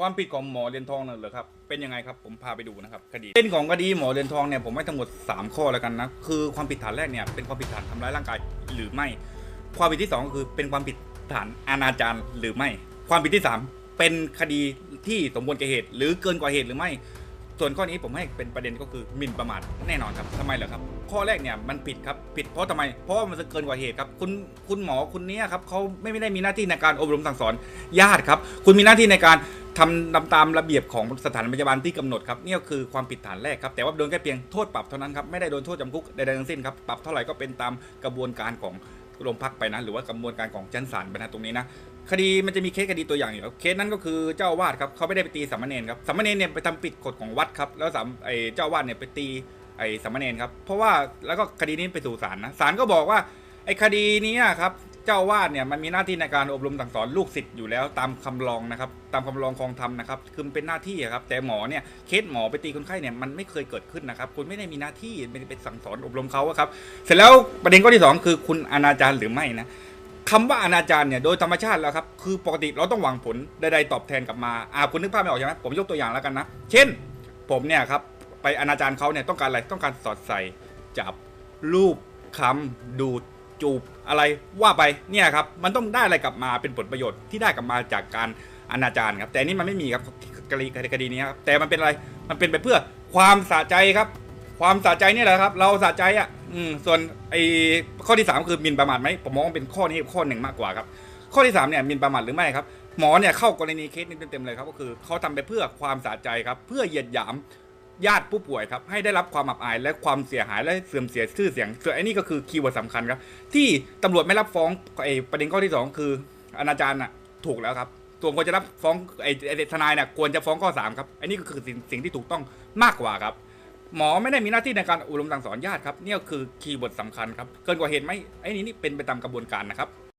ความผิดของหมอเรียนทองน่ะเหรอครับ เป็นยังไงครับ ผมพาไปดูนะครับคดีเส้นของคดีหมอเรียนทองเนี่ยผมให้ทั้งหมด 3 ข้อแล้วกันนะ คือความผิดฐานแรกเนี่ยเป็นความผิดฐานทำร้ายร่างกายหรือไม่ ความผิดที่สองก็คือเป็นความผิดฐานอนาจารหรือไม่ ความผิดที่สามเป็นคดีที่สมควรแก่เหตุ หรือเกินกว่าเหตุหรือไม่ ส่วนข้อนี้ผมให้เป็นประเด็นก็คือหมิ่นประมาทแน่นอนครับทำไมเหรอครับ ข้อแรกเนี่ยมันผิดครับผิดเพราะทำไม เพราะว่ามันจะเกินกว่าเหตุครับคุณคุณหมอคุณเนี้ยครับเขาไม่ได้มีหน้าที่ในการอบรมสั่งสอนญาติครับ คุณมีหน้าที่ในการ ทำตามตามระเบียบของสถานพยาบาลที่กำหนดครับนี่ก็คือความผิดฐานแรกครับ แต่ว่าโดนแค่เพียงโทษปรับเท่านั้นครับ ไม่ได้โดนโทษจำคุกใดๆทั้งสิ้นครับ ปรับเท่าไหร่ก็เป็นตามกระบวนการของโรงพักไปนะ หรือว่ากระบวนการของชั้นศาลไปนะตรงนี้นะ คดีมันจะมีเคสคดีตัวอย่างอยู่ครับเคสนั้นก็คือเจ้าวาสครับเขาไม่ได้ไปตีสามเณรครับสามเณรเนี่ยไปทำผิดกฎของวัดครับ แล้วสามไอ้เจ้าวาสเนี่ยไปตีไอ้สามเณรครับ เพราะว่าแล้วก็คดีนี้ไปสู่ศาลนะ ศาลก็บอกว่าไอ้คดีนี้ครับ เจ้าวาสเนี่ยมันมีหน้าที่ในการอบรมสั่งสอนลูกศิษย์อยู่แล้วตามคำลองนะครับตามคำลองคองธรรมนะครับคือเป็นหน้าที่ครับแต่หมอเนี่ยเคสหมอไปตีคนไข้เนี่ยมันไม่เคยเกิดขึ้นนะครับคุณไม่ได้มีหน้าที่ไม่ได้ไปสั่งสอนอบรมเขาครับเสร็จแล้วประเด็นข้อที่สองคือคุณอนาจารหรือไม่นะคำว่าอนาจารเนี่ยโดยธรรมชาติแล้วครับคือปกติเราต้องหวังผลใดๆตอบแทนกลับมาอ่าคุณนึกภาพไม่ออกใช่ไหมผมยกตัวอย่างแล้วกันนะ เช่น ผมเนี่ยครับไปอนาจารเขาเนี่ยต้องการอะไรต้องการสอดใส่จับรูปคำดูด จูบอะไรว่าไปเนี่ยครับมันต้องได้อะไรกลับมาเป็นผลประโยชน์ที่ได้กลับมาจากการอนาจารครับ แต่นี่มันไม่มีครับคดีคดีนี้ครับแต่มันเป็นอะไรมันเป็นไปเพื่อความสะใจครับ ความสะใจเนี่ยแหละครับ เราสะใจอะอืมส่วนไอ้ข้อที่ 3 คือมินประมาทไหมผมมองเป็นข้อนี้ข้อหนึ่งมากกว่าครับ ข้อที่3เนี่ยมินประมาทหรือไม่ครับหมอเนี่ยเข้ากรณีเคสนี้เต็มๆเลยครับก็คือเขาทำไปเพื่อความสะใจครับ เพื่อเหยียดหยาม ญาติผู้ป่วยครับให้ได้รับความอับอายและความเสียหายและเสื่อมเสียชื่อเสียงส่วนไอ้นี่ก็คือคีย์เวิร์ดสำคัญครับ ที่ตำรวจไม่รับฟ้องไอ้ประเด็นข้อที่สองคืออนาจารน่ะถูกแล้วครับส่วนควรจะรับฟ้องไอ้ไอ้ทนายเนี่ยควรจะฟ้องข้อสามครับไอ้นี่ก็คือสิ่งสิ่งที่ถูกต้องมากกว่าครับ หมอไม่ได้มีหน้าที่ในการอบรมสั่งสอนญาติครับนี่ก็คือคีย์เวิร์ดสำคัญครับเกินกว่าเหตุไหมไอ้นี่นี่เป็นไปตามกระบวนการนะครับ